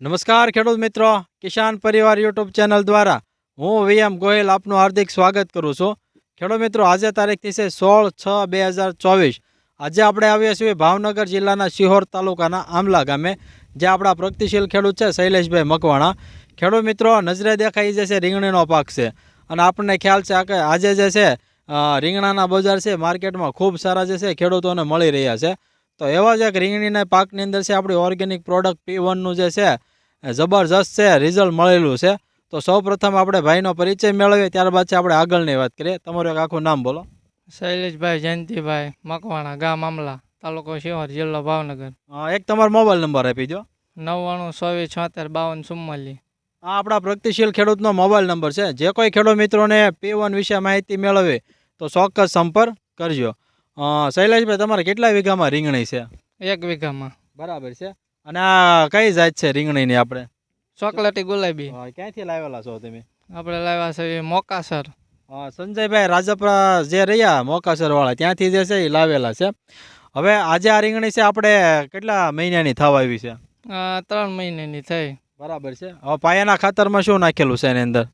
નમસ્કાર ખેડૂત મિત્રો. કિસાન પરિવાર યુટ્યુબ ચેનલ દ્વારા હું વીએમ ગોયલ આપનું હાર્દિક સ્વાગત કરું છું. ખેડૂત મિત્રો, આજે તારીખથી છે સોળ છ બે હજાર ચોવીસ. આજે આપણે આવીએ છીએ ભાવનગર જિલ્લાના શિહોર તાલુકાના આમલા ગામે જે આપણા પ્રગતિશીલ ખેડૂત છે શૈલેષભાઈ મકવાણા. ખેડૂત મિત્રો, નજરે દેખાઈ જે છે રીંગણીનો પાક છે. અને આપણને ખ્યાલ છે કે આજે જે છે રીંગણાના બજાર છે માર્કેટમાં ખૂબ સારા જે છે ખેડૂતોને મળી રહ્યા છે. તો એવા જ એક રીંગણીના પાકની અંદર છે આપણી ઓર્ગેનિક પ્રોડક્ટ પી વનનું જે છે જબરજસ્ત છે રિઝલ્ટ મળેલું છે. તો સૌ પ્રથમ આપણે ભાઈનો પરિચય મેળવીએ ત્યારબાદ છે આપણે આગળની વાત કરીએ. તમારું એક આખું નામ બોલો. શૈલેષભાઈ જયંતિભાઈ મકવાણા ગામ આમલા તાલુકો શિહોર જિલ્લો ભાવનગર. એક તમારો મોબાઈલ નંબર આપી દો નવ્વાણું ચોવીસ છોતેર બાવન ચુમ્માલી આ આપણા પ્રગતિશીલ ખેડૂતનો મોબાઈલ નંબર છે. જે કોઈ ખેડૂત મિત્રોને પી વન વિશે માહિતી મેળવે તો ચોક્કસ સંપર્ક કરજો. શૈલેષભાઈ તમારે કેટલા વીઘામાં રીંગણી છે? એક વીઘામાં. બરાબર છે. અને આ કઈ જાત છે રીંગણીની આપણે? ચોકલેટી ગુલાબી. ક્યાંથી લાવેલા છો તમે? આપણે લાવ્યા છે મોકાસર. હા સંજયભાઈ રાજપરા જે રહ્યા મોકાસર વાળા ત્યાંથી જે છે એ લાવેલા છે. હવે આજે આ રીંગણી છે આપણે કેટલા મહિનાની થવા આવી છે? ત્રણ મહિનાની થઈ. બરાબર છે. હવે પાયાના ખાતરમાં શું નાખેલું છે એની અંદર?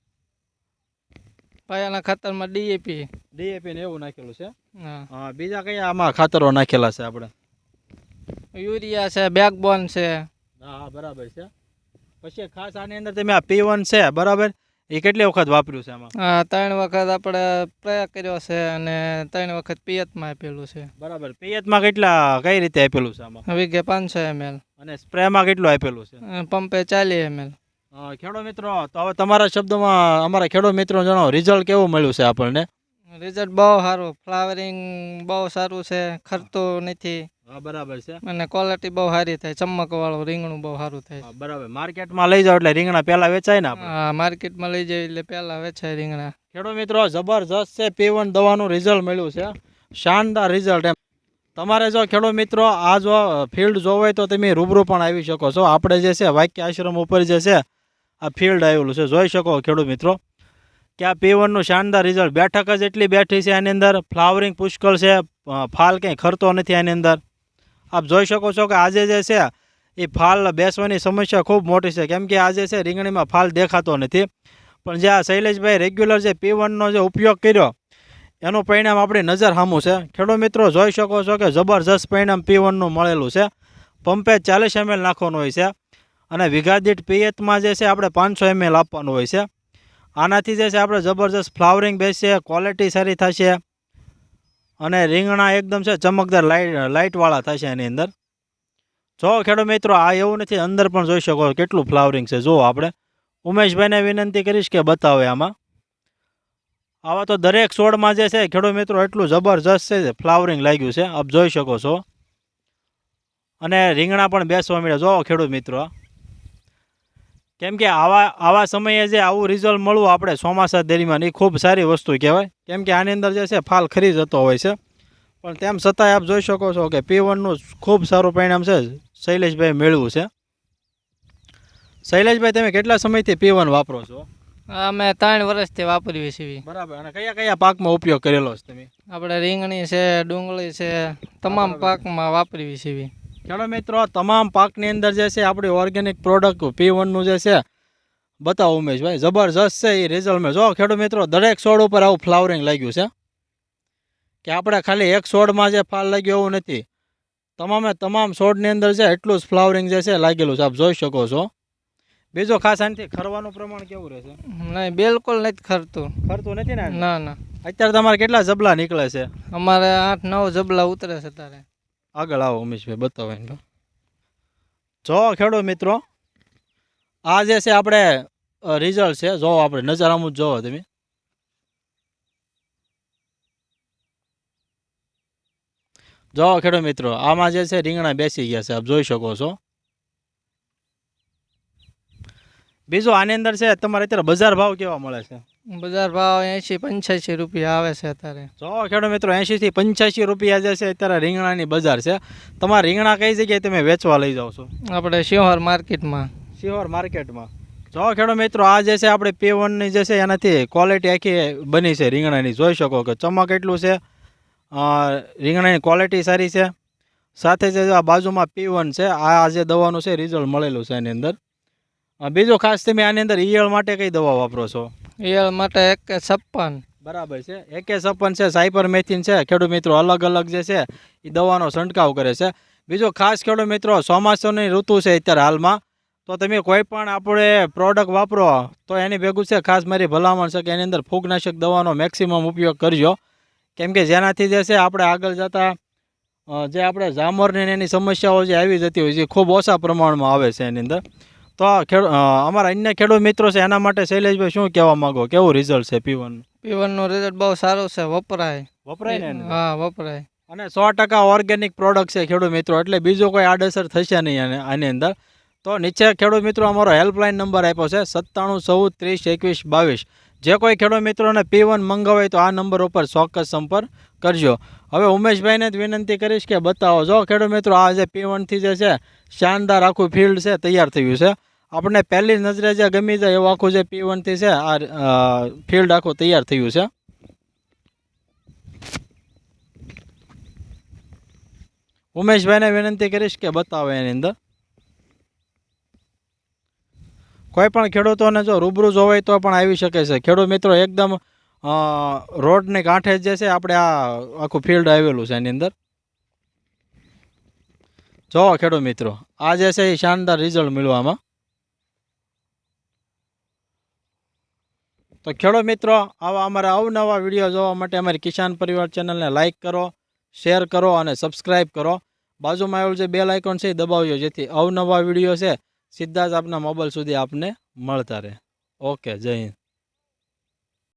પાયાના ખાતરમાં ડીએપી. ડીએપી ને એવું નાખેલું છે? હા બીજા કયા આમાં ખાતરો નાખેલા છે આપણે? યુરિયા છે બેકબોન છે. હા બરાબર છે. પછી ખાસ આની અંદર તમે આ પી વન છે બરાબર? એ કેટલી વખત વાપર્યું છે આમાં હા ત્રણ વખત આપણે પ્રયાગ કર્યો છે અને ત્રણ વખત પિયતમાં આપેલું છે. બરાબર. પિયતમાં કેટલા કઈ રીતે આપેલું છે આમાં? વીઘે પાંચસો એમએલ. અને સ્પ્રેમાં કેટલું આપેલું છે? પંપે ચાલી એમએલ. ખેડો મિત્રો તો હવે તમારા શબ્દોમાં અમારા ખેડો મિત્રો જણાવો રિઝલ્ટ કેવું મળ્યું છે આપણને? રિઝલ્ટ બહુ સારું. ફ્લાવરિંગ બહુ સારું છે. ખર્ચો નથી. હા બરાબર છે. અને ક્વોલિટી બહુ સારી થાય ચમકવાળું રીંગણું બહુ સારું થાય. બરાબર. માર્કેટમાં લઈ જાવ એટલે રીંગણા પહેલા વેચાય ને હા માર્કેટમાં લઈ જાય એટલે પહેલા વેચાય રીંગણા. ખેડૂત મિત્રો જબરજસ્ત છે પી વન દવાનું રિઝલ્ટ મળ્યું છે. શાનદાર રિઝલ્ટ એમ. તમારે જો ખેડૂત મિત્રો આ જો ફિલ્ડ જોવો હોય તો તમે રૂબરૂ પણ આવી શકો છો. આપણે જે છે વાક્ય આશ્રમ ઉપર જે છે આ ફિલ્ડ આવેલું છે. જોઈ શકો ખેડૂત મિત્રો. કે આ પી વનનું શાનદાર રિઝલ્ટ બેઠક જ એટલી બેઠી છે આની અંદર. ફ્લાવરિંગ પુષ્કળ છે. ફાલ કંઈ ખરતો નથી આની અંદર. આપ જોઈ શકો છો કે આજે જે છે, એ ફાલ બેસવાની સમસ્યા ખૂબ મોટી છે. કેમ કે આજે છે, રીંગણીમાં ફાલ દેખાતો નથી. પણ જે આ શૈલેષભાઈ રેગ્યુલર જે પી વનનો જે ઉપયોગ કર્યો, એનું પરિણામ આપણી નજર સામું છે. ખેડૂત મિત્રો, જોઈ શકો છો કે જબરજસ્ત પરિણામ પી વનનું મળેલું છે. પંપે ચાલીસ એમએલ નાખવાનું હોય છે અને વીઘા દીઠ પિયતમાં જે છે, આપણે પાંચસો એમએલ આપવાનું હોય છે. આનાથી જે છે, આપણે જબરજસ્ત ફ્લાવરિંગ બેસશે ક્વોલિટી સારી થશે. અને રીંગણા એકદમ છે ચમકદાર લાઇટ લાઇટવાળા થશે એની અંદર. જો ખેડૂત મિત્રો, આ એવું નથી, અંદર પણ જોઈ શકો કેટલું ફ્લાવરિંગ છે. જુઓ આપણે ઉમેશભાઈને વિનંતી કરીશ કે બતાવે આમાં. આવા તો દરેક છોડમાં જે છે, ખેડૂત મિત્રો, એટલું જબરજસ્ત છે, ફ્લાવરિંગ લાગ્યું છે. આપ જોઈ શકો છો. અને રીંગણા પણ બેસવા મળે જો ખેડૂત મિત્રો કેમ કે આવા આવા સમયે જે આવું રિઝલ્ટ મળવું આપણે ચોમાસા દેરીમાં એ ખૂબ સારી વસ્તુ કહેવાય. કેમ કે આની અંદર જે છે ફાલ ખરી જતો હોય છે. પણ તેમ છતાંય આપ જોઈ શકો છો કે પી વનનું ખૂબ સારું પરિણામ છે શૈલેષભાઈ મેળવું છે. શૈલેષભાઈ તમે કેટલા સમયથી પી વન વાપરો છો? અમે ત્રણ વર્ષથી વાપરીએ છીએ. બરાબર. અને કયા કયા પાકમાં ઉપયોગ કરેલો છે તમે? આપણે રીંગણી છે ડુંગળી છે તમામ પાકમાં વાપરીએ છીએ. ખેડૂત મિત્રો તમામ પાકની અંદર જે છે આપણી ઓર્ગેનિક પ્રોડક્ટ પી વનનું જે છે બતાવો ઉમેશભાઈ જબરજસ્ત છે એ રિઝલ્ટમાં જો ખેડૂત મિત્રો દરેક છોડ ઉપર આવું ફ્લાવરિંગ લાગ્યું છે. કે આપણે ખાલી એક છોડમાં જે ફાલ લાગ્યો એવું નથી. તમામે તમામ છોડની અંદર છે એટલું જ ફ્લાવરિંગ જે છે લાગેલું છે. આપ જોઈ શકો છો. બીજો ખાસ આનાથી ખરવાનું પ્રમાણ કેવું રહેશે? નહીં બિલકુલ નથી ખરતું. ખરતું નથી ને ના ના. અત્યારે તમારે કેટલા જબલા નીકળે છે? અમારે આઠ નવ જબલા ઉતરે છે તારે. આગળ આવો ઉમેશભાઈ બતાવો જો ખેડૂત મિત્રો, આ જે છે આપણે રિઝલ્ટ છે, જો આપણે નજર આમ જ જોવો તમે. જો ખેડૂત મિત્રો, આમાં જે છે રીંગણા બેસી ગયા છે, આપ જોઈ શકો છો. બીજું આની અંદર છે, તમારે અત્યારે બજાર ભાવ કેવા મળે છે? બજાર ભાવ એંશી પંચ્યાસી રૂપિયા આવે છે અત્યારે. જો ખેડૂત મિત્રો એંશીથી પંચ્યાસી રૂપિયા જે છે અત્યારે રીંગણાની બજાર છે. તમારા રીંગણા કઈ જગ્યાએ તમે વેચવા લઈ જાઓ છો? આપણે શિહોર માર્કેટમાં. શિહોર માર્કેટમાં. જો ખેડૂત મિત્રો આ જે છે આપણે પી વનની જે છે એનાથી ક્વોલિટી આખી બની છે રીંગણાની. જોઈ શકો કે ચમક એટલું છે. રીંગણાની ક્વોલિટી સારી છે. સાથે જે આ બાજુમાં પી વન છે. આ જે દવાનું છે રિઝલ્ટ મળેલું છે એની અંદર. બીજું ખાસ તમે આની અંદર ઈયળ માટે કઈ દવા વાપરો છો? ઈયળ માટે એક કે છપ્પન. બરાબર છે. એકે છપ્પન છે, સાયપર મેથિન છે. ખેડૂત મિત્રો, અલગ અલગ જે છે એ દવાનો છંટકાવ કરે છે. બીજો ખાસ ખેડૂત મિત્રો, ચોમાસાની ઋતુ છે અત્યારે હાલમાં. તો તમે કોઈ પણ આપણે પ્રોડક્ટ વાપરો, તો એની ભેગું છે, ખાસ મારી ભલામણ છે કે એની અંદર ફૂગનાશક દવાનો મેક્સિમમ ઉપયોગ કરજો. કેમ કે જેનાથી જે છે, આપણે આગળ જતાં જે આપણે જામરની એની સમસ્યાઓ જે આવી જતી હોય છે ખૂબ ઓછા પ્રમાણમાં આવે છે એની અંદર. તો અમારા અન્ય ખેડૂત મિત્રો છે એના માટે શૈલેષભાઈ શું કહેવા માંગો? કેવું રિઝલ્ટ છે પીવાનું પીવનનું રિઝલ્ટ બહુ સારું છે વપરાય. વપરાય ને હા વપરાય. અને સો ટકા ઓર્ગેનિક પ્રોડક્ટ છે ખેડૂત મિત્રો એટલે બીજો કોઈ આડઅસર થશે નહીં આની અંદર. તો નીચે ખેડૂત મિત્રો અમારો હેલ્પલાઇન નંબર આપ્યો છે સત્તાણું ચૌદ ત્રીસ એકવીસ બાવીસ. જે કોઈ ખેડૂત મિત્રોને પી વન મંગાવે તો આ નંબર ઉપર ચોક્કસ સંપર્ક કરજો. હવે ઉમેશભાઈને જ વિનંતી કરીશ કે બતાવો. જો ખેડૂત મિત્રો, આ જે પી વનથી જે છે, શાનદાર આખું ફિલ્ડ છે, તૈયાર થયું છે. આપણને પહેલી નજરે જે ગમી જાય એવું આખું જે પી વનથી છે, આ ફિલ્ડ આખું તૈયાર થયું છે. ઉમેશભાઈને વિનંતી કરીશ કે બતાવો એની અંદર. કોઈ પણ ખેડૂતોને જો રૂબરૂ જોવાય તો પણ આવી શકે છે. ખેડૂત મિત્રો, એકદમ રોડની કાંઠે જ છે આપણે આ આખું ફિલ્ડ આવેલું છે એની અંદર. જો ખેડૂત મિત્રો, આ જે છે એ શાનદાર રિઝલ્ટ મળવામાં. તો ખેડૂત મિત્રો, આવા અમારા અવનવા વીડિયો જોવા માટે અમારી કિસાન પરિવાર ચેનલને લાઇક કરો શેર કરો અને સબસ્ક્રાઈબ કરો. બાજુમાં આવેલું જે બેલ આઇકોન છે એ દબાવજો, જેથી અવનવા વીડિયો છે સીધા જ આપના મોબાઈલ સુધી આપને મળતા રહે. ઓકે જય હિન્દ.